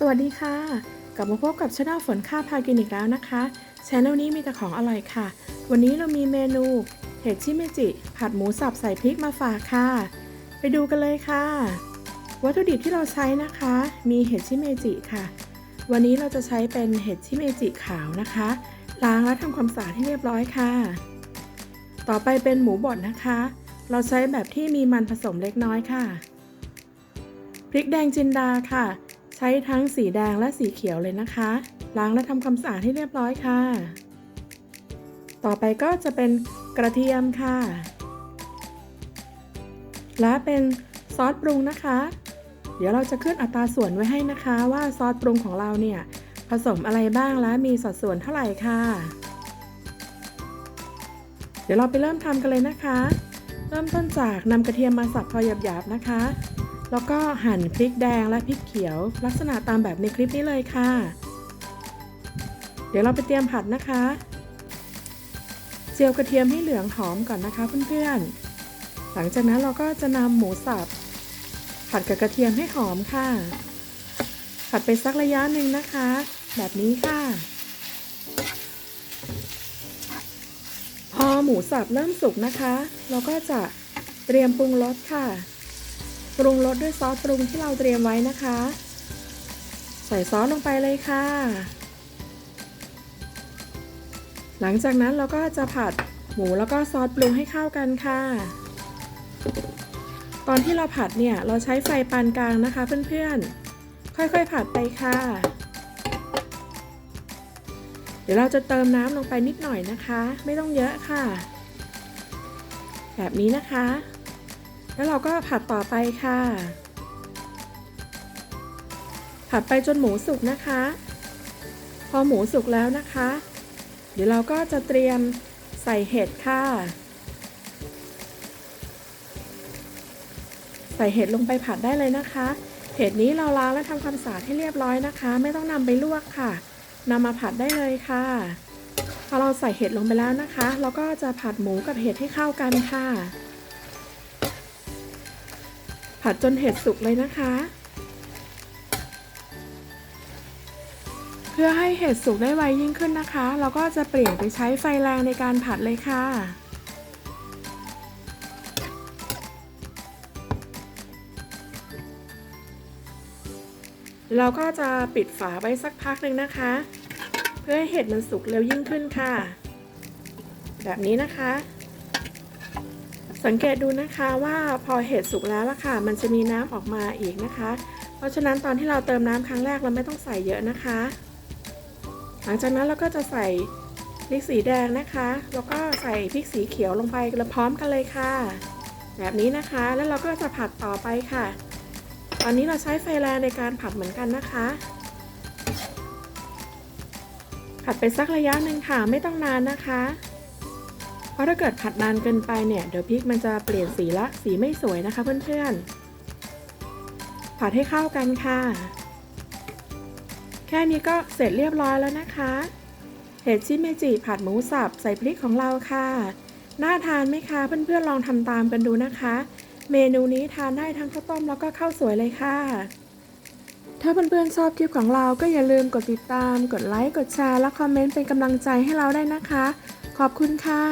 สวัสดีค่ะ กลับมาพบกับช anel ฝนค่าพากินอีกแล้วนะคะช anel นี้มีแต่ของอร่อยค่ะ วันนี้เรามีเมนูเห็ดชิเมจิ ผัดหมูสับใส่พริกมาฝากค่ะ ไปดูกันเลยค่ะ วัตถุดิบที่เราใช้นะคะ มีเห็ดชิเมจิค่ะ วันนี้เราจะใช้เป็นเห็ดชิเมจิขาวนะคะ ล้างและทำความสะอาดให้เรียบร้อยค่ะ ต่อไปเป็นหมูบดนะคะ เราใช้แบบที่มีมันผสมเล็กน้อยค่ะ พริกแดงจินดาค่ะ ใช้ทั้งสีแดงและสีเขียวเลยนะคะ ล้างและทำความสะอาดให้เรียบร้อยค่ะ ต่อไปก็จะเป็นกระเทียมค่ะ และเป็นซอสปรุงนะคะ เดี๋ยวเราจะขึ้นอัตราส่วนไว้ให้นะคะว่าซอสปรุงของเราเนี่ยผสมอะไรบ้างและมีสัดส่วนเท่าไหร่ค่ะ เดี๋ยวเราไปเริ่มทำกันเลยนะคะ เริ่มต้นจากนำกระเทียมมาสับพอหยาบๆนะคะ แล้วก็หั่นพริกแดงและพริกเขียว ลักษณะตามแบบในคลิปนี้เลยค่ะ เดี๋ยวเราไปเตรียมผัดนะคะ เจียวกระเทียมให้เหลืองหอมก่อนนะคะเพื่อนๆ หลังจากนั้นเราก็จะนำหมูสับผัดกับกระเทียมให้หอมค่ะ ผัดไปสักระยะหนึ่งนะคะ แบบนี้ค่ะ พอหมูสับเริ่มสุกนะคะ เราก็จะเตรียมปรุงรสค่ะ ปรุงรสด้วยซอสปรุงที่เราเตรียมไว้นะคะ ใส่ซอสลงไปเลยค่ะ หลังจากนั้นเราก็จะผัดหมูแล้วก็ซอสปรุงให้เข้ากันค่ะ ตอนที่เราผัดเนี่ยเราใช้ไฟปานกลางนะคะเพื่อนๆ ค่อยๆผัดไปค่ะ เดี๋ยวเราจะเติมน้ำลงไปนิดหน่อยนะคะ ไม่ต้องเยอะค่ะ แบบนี้นะคะ แล้วเราก็ผัดต่อไปค่ะ ผัดไปจนหมูสุกนะคะ พอหมูสุกแล้วนะคะ เดี๋ยวเราก็จะเตรียมใส่เห็ดค่ะ ใส่เห็ดลงไปผัดได้เลยนะคะ เห็ดนี้เราล้างและทำความสะอาดให้เรียบร้อยนะคะ ไม่ต้องนำไปลวกค่ะนำมาผัดได้เลยค่ะพอเราใส่เห็ดลงไปแล้วนะคะ เราก็จะผัดหมูกับเห็ดให้เข้ากันค่ะ ผัดจนเห็ดสุกเลยนะคะ เพื่อให้เห็ดสุกได้ไวยิ่งขึ้นนะคะ เราก็จะเปลี่ยนไปใช้ไฟแรงในการผัดเลยค่ะเราก็จะปิดฝาไว้สักพักหนึ่งนะคะ เพื่อให้เห็ดมันสุกเร็วยิ่งขึ้นค่ะ แบบนี้นะคะ สังเกตดูนะคะว่าพอเห็ดสุกแล้วล่ะค่ะ มันจะมีน้ำออกมาอีกนะคะ เพราะฉะนั้นตอนที่เราเติมน้ำครั้งแรกเราไม่ต้องใส่เยอะนะคะ หลังจากนั้นเราก็จะใส่พริกสีแดงนะคะ แล้วก็ใส่พริกสีเขียวลงไปพร้อมกันเลยค่ะ แบบนี้นะคะแล้วเราก็จะผัดต่อไปค่ะ ตอนนี้เราใช้ไฟแรงในการผัดเหมือนกันนะคะ ผัดไปสักระยะหนึ่งค่ะไม่ต้องนานนะคะ ราะถ้าเกิดผัดนานเกินไปเนี่ยเดี๋ยวพริกมันจะเปลี่ยนสีละสีไม่สวยนะคะเพื่อนๆ ผัดให้เข้ากันค่ะ แค่นี้ก็เสร็จเรียบร้อยแล้วนะคะ เห็ดชิเมจิผัดหมูสับใส่พริกของเราค่ะ น่าทานไหมคะเพื่อนๆลองทำตามกันดูนะคะ เมนูนี้ทานได้ทั้งข้าวต้มแล้วก็ข้าวสวยเลยค่ะ ถ้าเพื่อนๆชอบคลิปของเราก็อย่าลืมกดติดตาม กดไลค์ กดแชร์ และคอมเมนต์เป็นกำลังใจให้เราได้นะคะ ขอบคุณค่ะ